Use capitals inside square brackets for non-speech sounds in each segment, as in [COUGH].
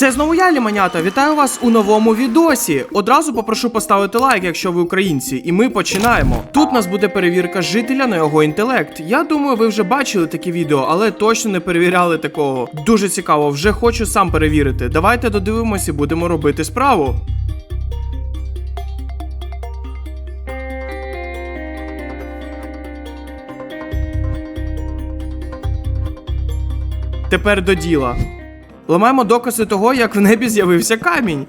Це знову я, Ліманята. Вітаю вас у новому відосі. Одразу попрошу поставити лайк, якщо ви українці, і ми починаємо. Тут нас буде перевірка жителя на його інтелект. Я думаю, ви вже бачили такі відео, але точно не перевіряли такого. Дуже цікаво, вже хочу сам перевірити. Давайте додивимось і будемо робити справу. Тепер до діла. Ламаємо докази того, як в небі з'явився камінь.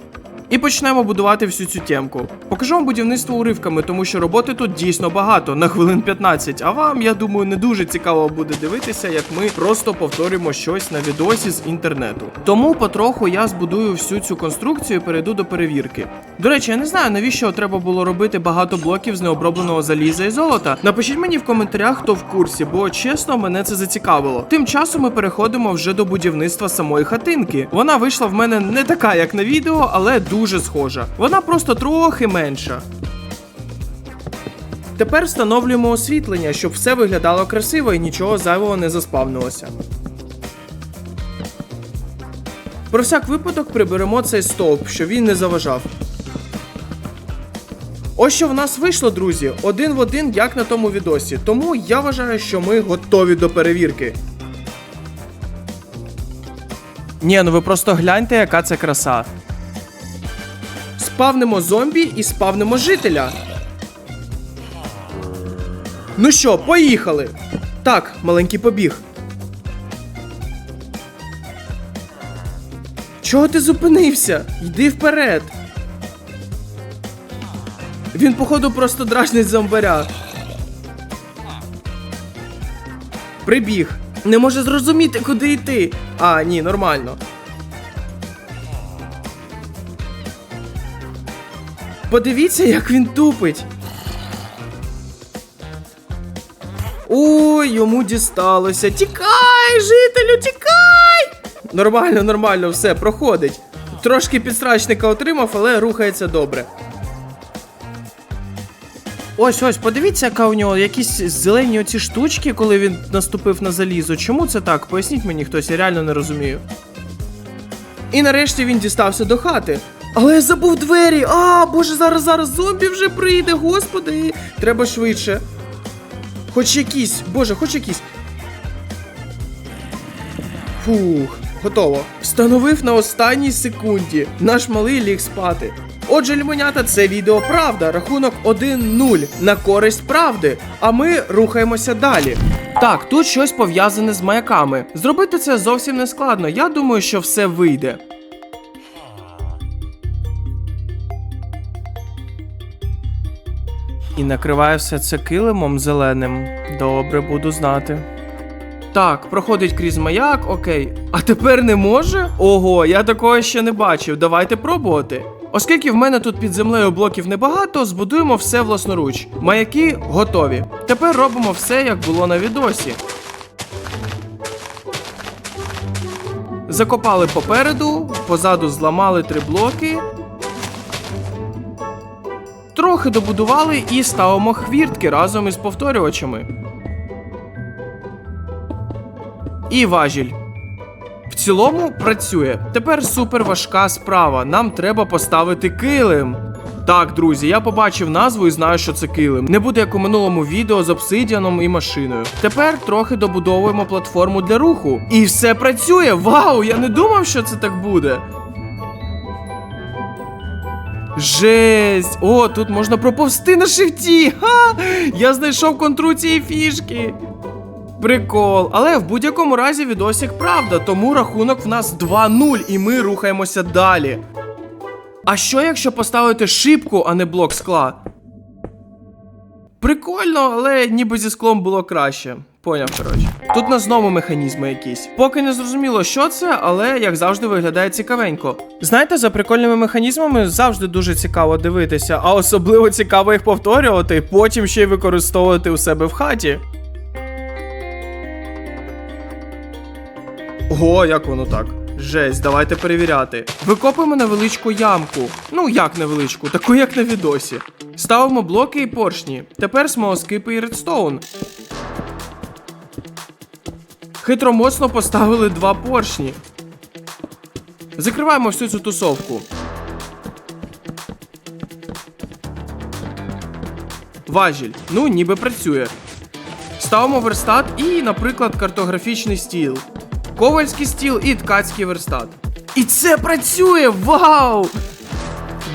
І почнемо будувати всю цю темку. Покажу вам будівництво уривками, тому що роботи тут дійсно багато, на хвилин 15. А вам, я думаю, не дуже цікаво буде дивитися, як ми просто повторюємо щось на відосі з інтернету. Тому потроху я збудую всю цю конструкцію і перейду до перевірки. До речі, я не знаю, навіщо треба було робити багато блоків з необробленого заліза і золота. Напишіть мені в коментарях, хто в курсі, бо чесно, мене це зацікавило. Тим часом ми переходимо вже до будівництва самої хатинки. Вона вийшла в мене не така, як на відео, але дуже схожа. Вона просто трохи менша. Тепер встановлюємо освітлення, щоб все виглядало красиво і нічого зайвого не заспавнилося. Про всяк випадок приберемо цей стовп, щоб він не заважав. Ось що в нас вийшло, друзі, один в один, як на тому відосі. Тому я вважаю, що ми готові до перевірки. Ні, ну ви просто гляньте, яка це краса. Спавнимо зомбі і спавнимо жителя. Ну що, поїхали. Так, маленький побіг. Чого ти зупинився? Йди вперед. Він, походу, просто дражнить зомбаря. Прибіг. Не може зрозуміти, куди йти. А, ні, нормально. Подивіться, як він тупить. Ой, йому дісталося. Тікай, жителю, тікай! Нормально, нормально, все, проходить. Трошки підстрачника отримав, але рухається добре. Ось ось, подивіться, яка у нього якісь зелені оці штучки, коли він наступив на залізо. Чому це так? Поясніть мені хтось, я реально не розумію. І нарешті він дістався до хати. Але я забув двері. А, боже, зараз зараз зомбі вже прийде, господи. Треба швидше. Хоч якийсь, боже, хоч якийсь. Фух, готово. Встановив на останній секунді. Наш малий ліг спати. Отже, лімонята, це відео правда. Рахунок 1-0 на користь правди. А ми рухаємося далі. Так, тут щось пов'язане з маяками. Зробити це зовсім не складно. Я думаю, що все вийде. І накриває все це килимом зеленим. Добре, буду знати. Так, проходить крізь маяк, окей. А тепер не може? Ого, я такого ще не бачив. Давайте пробувати. Оскільки в мене тут під землею блоків небагато, збудуємо все власноруч. Маяки готові. Тепер робимо все, як було на відосі. Закопали попереду, позаду зламали три блоки. Трохи добудували і ставимо хвіртки разом із повторювачами. І важіль. В цілому працює. Тепер супер важка справа. Нам треба поставити килим. Так, друзі, я побачив назву і знаю, що це килим. Не буде як у минулому відео з обсидіаном і машиною. Тепер трохи добудовуємо платформу для руху. І все працює! Вау! Я не думав, що це так буде. Жесть! О, тут можна проповсти на шифті! Ха! Я знайшов контру цієї фішки. Прикол, але в будь-якому разі відосик правда, тому рахунок в нас 2-0 і ми рухаємося далі. А що якщо поставити шибку, а не блок скла? Прикольно, але ніби зі склом було краще. Поняв, коротше. Тут на знову механізми якісь. Поки не зрозуміло, що це, але як завжди виглядає цікавенько. Знаєте, за прикольними механізмами завжди дуже цікаво дивитися, а особливо цікаво їх повторювати, потім ще й використовувати у себе в хаті. Ого, як воно так? Жесть, давайте перевіряти. Викопуємо невеличку ямку. Ну, як невеличку, таку як на відосі. Ставимо блоки і поршні. Тепер смолоскипи і редстоун. Хитро моцно поставили два поршні. Закриваємо всю цю тусовку. Важіль. Ну, ніби працює. Ставимо верстат і, наприклад, картографічний стіл, ковальський стіл і ткацький верстат. І це працює! Вау!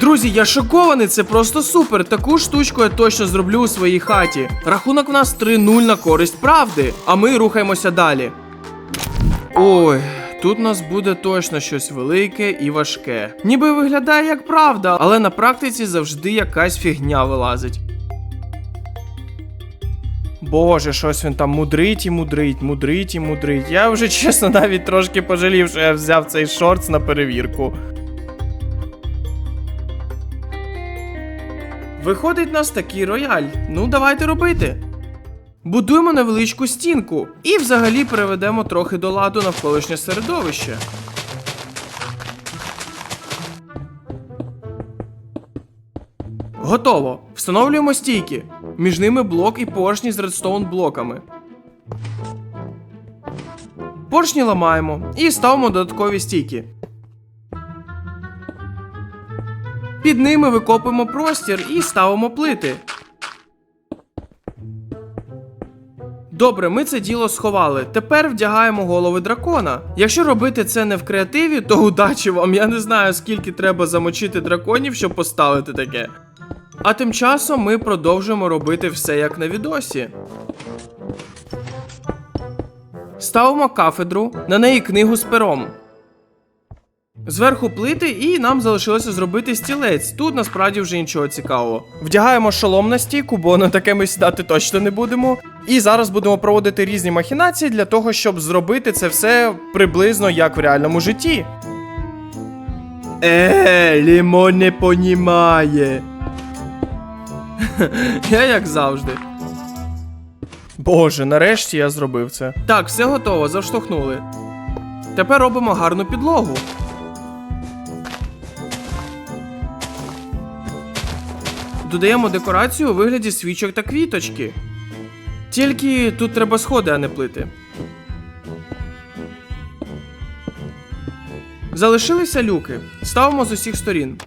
Друзі, я шокований, це просто супер. Таку штучку я точно зроблю у своїй хаті. Рахунок у нас 3-0 на користь правди, а ми рухаємося далі. Ой, тут у нас буде точно щось велике і важке. Ніби виглядає як правда, але на практиці завжди якась фігня вилазить. Боже, щось він там мудрить і мудрить, мудрить і мудрить. Я вже чесно навіть трошки пожалів, що я взяв цей шортс на перевірку. Виходить нас такий рояль. Ну, давайте робити. Будуємо невеличку стінку і взагалі переведемо трохи до ладу навколишнє середовище. Готово. Встановлюємо стійки. Між ними блок і поршні з редстоун блоками. Поршні ламаємо і ставимо додаткові стійки. Під ними викопуємо простір і ставимо плити. Добре, ми це діло сховали. Тепер вдягаємо голови дракона. Якщо робити це не в креативі, то удачі вам. Я не знаю, скільки треба замочити драконів, щоб поставити таке. А тим часом ми продовжуємо робити все як на відосі. Ставимо кафедру, на неї книгу з пером. Зверху плити, і нам залишилося зробити стілець. Тут насправді вже нічого цікавого. Вдягаємо шолом на стійку, бо на таке ми сідати точно не будемо. І зараз будемо проводити різні махінації для того, щоб зробити це все приблизно як в реальному житті. Е, лімон не понімає. [LAUGHS] Я як завжди. Боже, нарешті я зробив це. Так, все готово, заштовхнули. Тепер робимо гарну підлогу. Додаємо декорацію у вигляді свічок та квіточки. Тільки тут треба сходи, а не плити. Залишилися люки. Ставимо з усіх сторін.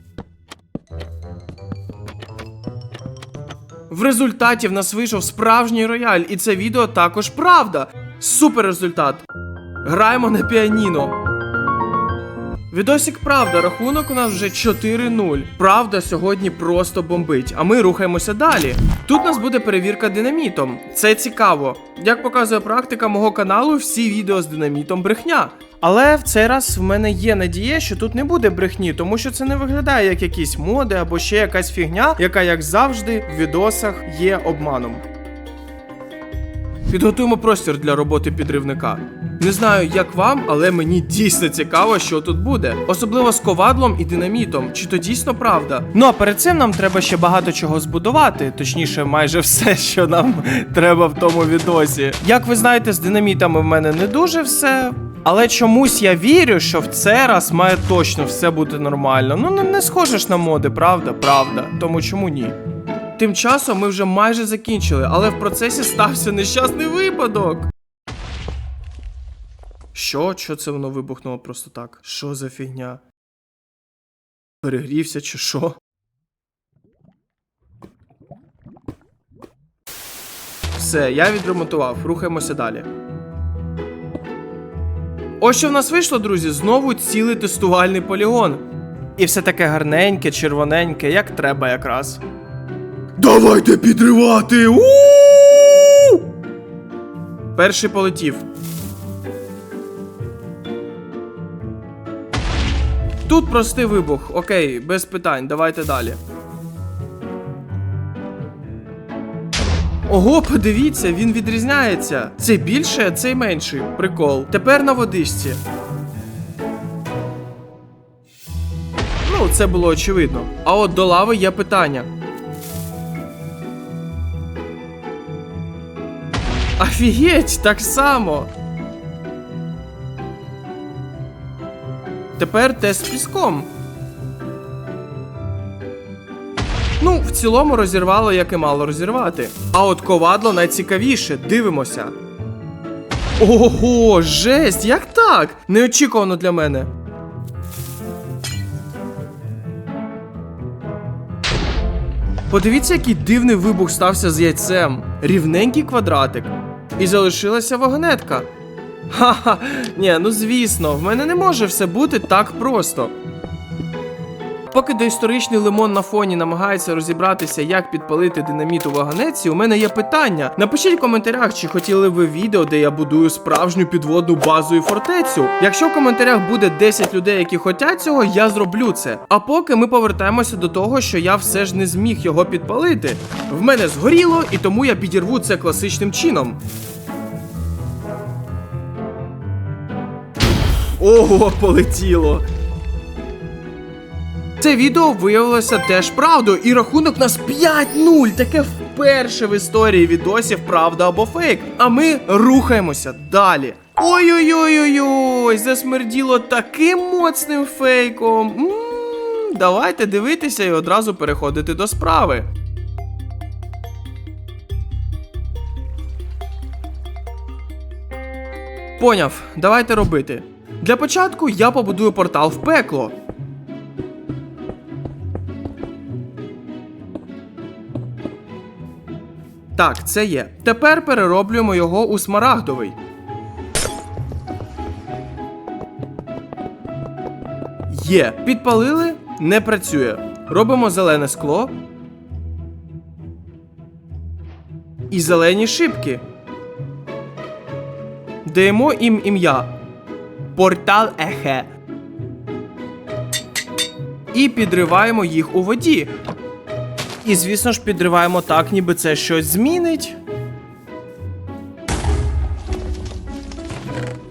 В результаті в нас вийшов справжній рояль, і це відео також правда. Супер результат. Граємо на піаніно. Відосік правда, рахунок у нас вже 4-0. Правда сьогодні просто бомбить, а ми рухаємося далі. Тут у нас буде перевірка динамітом. Це цікаво. Як показує практика мого каналу, всі відео з динамітом брехня. Але в цей раз в мене є надія, що тут не буде брехні, тому що це не виглядає як якісь моди або ще якась фігня, яка, як завжди, в відосах є обманом. Підготуємо простір для роботи підривника. Не знаю, як вам, але мені дійсно цікаво, що тут буде. Особливо з ковадлом і динамітом. Чи то дійсно правда? Ну а перед цим нам треба ще багато чого збудувати, точніше, майже все, що нам [LAUGHS] треба в тому відосі. Як ви знаєте, з динамітами в мене не дуже все. Але чомусь я вірю, що в цей раз має точно все бути нормально. Ну не, не схожеш на моди, правда? Правда. Тому чому ні? Тим часом ми вже майже закінчили, але в процесі стався нещасний випадок. Що? Що це воно вибухнуло просто так? Що за фігня? Перегрівся чи що? Все, я відремонтував, рухаємося далі. Ось що в нас вийшло, друзі, знову цілий тестувальний полігон. І все таке гарненьке, червоненьке, як треба якраз. Давайте підривати! У-у-у! Перший полетів. Тут простий вибух. Окей, без питань, давайте далі. Ого, подивіться, він відрізняється. Цей більший, а цей менший. Прикол. Тепер на водичці. Ну, це було очевидно. А от до лави є питання. Офігеть, так само. Тепер тест з піском. Ну, в цілому розірвало, як і мало розірвати. А от ковадло найцікавіше, дивимося. Ого, жесть! Як так? Неочікувано для мене. Подивіться, який дивний вибух стався з яйцем. Рівненький квадратик. І залишилася вагонетка. Ха-ха, ні, ну звісно, в мене не може все бути так просто. Поки доісторичний лимон на фоні намагається розібратися, як підпалити динаміт у вагонетці, у мене є питання. Напишіть в коментарях, чи хотіли ви відео, де я будую справжню підводну базу і фортецю. Якщо в коментарях буде 10 людей, які хочуть цього, я зроблю це. А поки ми повертаємося до того, що я все ж не зміг його підпалити. В мене згоріло, і тому я підірву це класичним чином. Ого, полетіло. Це відео виявилося теж правдою, і рахунок у нас 5-0. Таке вперше в історії відосів правда або фейк. А ми рухаємося далі. Ой-ой-ой-ой-ой, засмерділо таким моцним фейком. м давайте дивитися і одразу переходити до справи. Поняв, давайте робити. Для початку я побудую портал в пекло. Так, це є. Тепер перероблюємо його у смарагдовий. Є. Підпалили, не працює. Робимо зелене скло. І зелені шибки. Даємо їм ім'я. Портал Ехе. І підриваємо їх у воді. І, звісно ж, підриваємо так, ніби це щось змінить.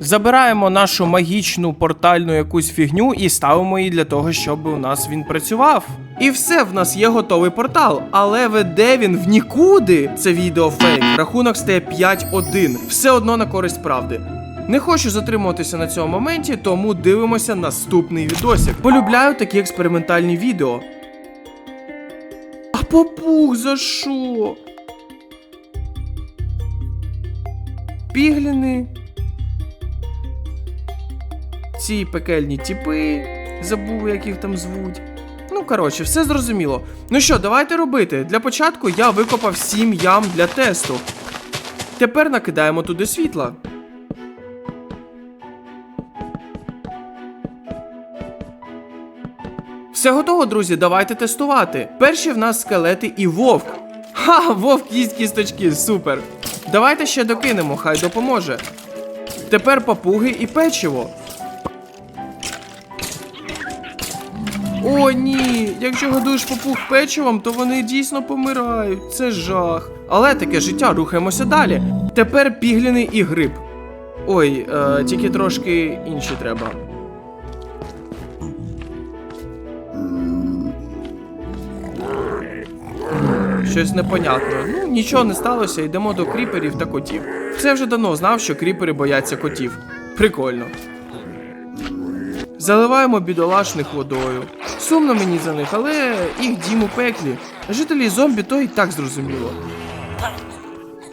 Забираємо нашу магічну портальну якусь фігню і ставимо її для того, щоб у нас він працював. І все, в нас є готовий портал. Але веде він в нікуди. Це відео фейк. Рахунок стає 5-1. Все одно на користь правди. Не хочу затримуватися на цьому моменті, тому дивимося наступний відосик. Полюбляю такі експериментальні відео. А попух за що? Пігліни. Ці пекельні тіпи. Забув, як їх там звуть. Ну, коротше, все зрозуміло. Ну що, давайте робити. Для початку я викопав 7 ям для тесту. Тепер накидаємо туди світла. Все готово, друзі, давайте тестувати. Перші в нас скелети і вовк. Ха, вовк їсть кісточки, супер. Давайте ще докинемо, хай допоможе. Тепер папуги і печиво. О, ні! Якщо годуєш папуг печивом, то вони дійсно помирають. Це жах. Але таке життя, рухаємося далі. Тепер пігліни і гриб. Ой, е, тільки трошки інші треба. Щось непонятно. Ну, нічого не сталося, йдемо до кріперів та котів. Це вже давно знав, що кріпери бояться котів. Прикольно. Заливаємо бідолашних водою. Сумно мені за них, але їх дім у пеклі. Жителі зомбі то і так зрозуміло.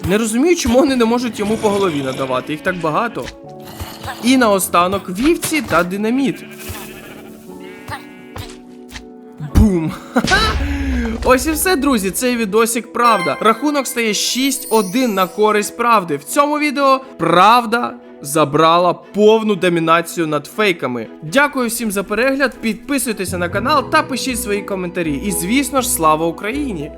Не розумію, чому вони не можуть йому по голові надавати, їх так багато. І наостанок вівці та динаміт. Бум! [LAUGHS] Ха-ха! Ось і все, друзі. Цей відосик правда. Рахунок стає 6-1 на користь правди. В цьому відео правда забрала повну домінацію над фейками. Дякую всім за перегляд. Підписуйтеся на канал та пишіть свої коментарі. І звісно ж, слава Україні!